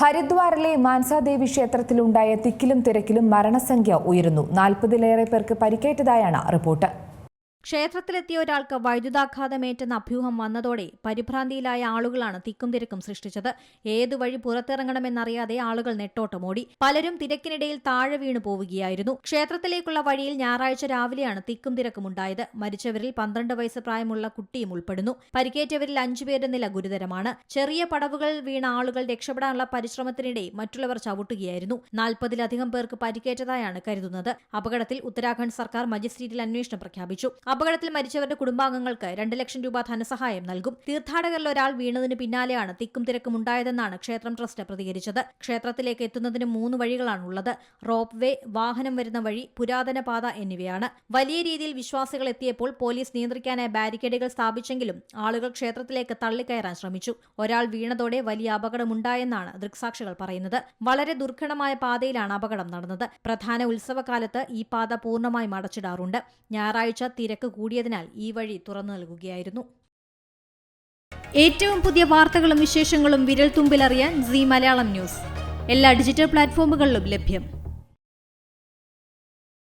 ഹരിദ്വാറിലെ മാൻസാദേവി ക്ഷേത്രത്തിലുണ്ടായ തിക്കിലും തിരക്കിലും മരണസംഖ്യ ഉയരുന്നു. നാൽപ്പതിലേറെ പേർക്ക് പരിക്കേറ്റതായാണ് റിപ്പോർട്ട്. ക്ഷേത്രത്തിലെത്തിയ ഒരാൾക്ക് വൈദ്യുതാഘാതമേറ്റെന്ന അഭ്യൂഹം വന്നതോടെ പരിഭ്രാന്തിയിലായ ആളുകളാണ് തിക്കും തിരക്കും സൃഷ്ടിച്ചത്. ഏതു വഴി പുറത്തിറങ്ങണമെന്നറിയാതെ ആളുകൾ നെട്ടോട്ടമോടി പലരും തിരക്കിനിടയിൽ താഴെ വീണു പോവുകയായിരുന്നു. ക്ഷേത്രത്തിലേക്കുള്ള വഴിയിൽ ഞായറാഴ്ച രാവിലെയാണ് തിക്കും തിരക്കും ഉണ്ടായത്. മരിച്ചവരിൽ പന്ത്രണ്ട് വയസ്സ് പ്രായമുള്ള കുട്ടിയും ഉൾപ്പെടുന്നു. പരിക്കേറ്റവരിൽ അഞ്ചുപേരുടെ നില ഗുരുതരമാണ്. ചെറിയ പടവുകൾ വീണ ആളുകൾ രക്ഷപ്പെടാനുള്ള പരിശ്രമത്തിനിടെ മറ്റുള്ളവർ ചവിട്ടുകയായിരുന്നു. നാൽപ്പതിലധികം പേർക്ക് പരിക്കേറ്റതായാണ് കരുതുന്നത്. അപകടത്തിൽ ഉത്തരാഖണ്ഡ് സർക്കാർ മജിസ്ട്രേറ്റിൽ അന്വേഷണം പ്രഖ്യാപിച്ചു. അപകടത്തിൽ മരിച്ചവരുടെ കുടുംബാംഗങ്ങൾക്ക് രണ്ട് ലക്ഷം രൂപ ധനസഹായം നൽകും. തീർത്ഥാടകരിൽ ഒരാൾ വീണതിന് പിന്നാലെയാണ് തിക്കും തിരക്കും ഉണ്ടായതെന്നാണ് ക്ഷേത്രം ട്രസ്റ്റ് പ്രതികരിച്ചത്. ക്ഷേത്രത്തിലേക്ക് എത്തുന്നതിന് മൂന്ന് വഴികളാണുള്ളത്. റോപ്പ് വേ വാഹനം വരുന്ന വഴി പുരാതന പാത എന്നിവയാണ്. വലിയ രീതിയിൽ വിശ്വാസികൾ എത്തിയപ്പോൾ പോലീസ് നിയന്ത്രിക്കാനായി ബാരിക്കേഡുകൾ സ്ഥാപിച്ചെങ്കിലും ആളുകൾ ക്ഷേത്രത്തിലേക്ക് തള്ളിക്കയറാൻ ശ്രമിച്ചു. ഒരാൾ വീണതോടെ വലിയ അപകടമുണ്ടായെന്നാണ് ദൃക്സാക്ഷികൾ പറയുന്നത്. വളരെ ദുർഘടമായ പാതയിലാണ് അപകടം നടന്നത്. പ്രധാന ഉത്സവകാലത്ത് ഈ പാത പൂർണമായും അടച്ചിടാറുണ്ട്. ഞായറാഴ്ച തിരക്ക് കൂടിയതിനാൽ ഈ വഴി തുറന്നു നൽകുകയായിരുന്നു. ഏറ്റവും പുതിയ വാർത്തകളും വിശേഷങ്ങളും വിരൽ തുമ്പിലറിയാൻ സി മലയാളം ന്യൂസ്. എല്ലാ ഡിജിറ്റൽ പ്ലാറ്റ്ഫോമുകളിലും ലഭ്യം.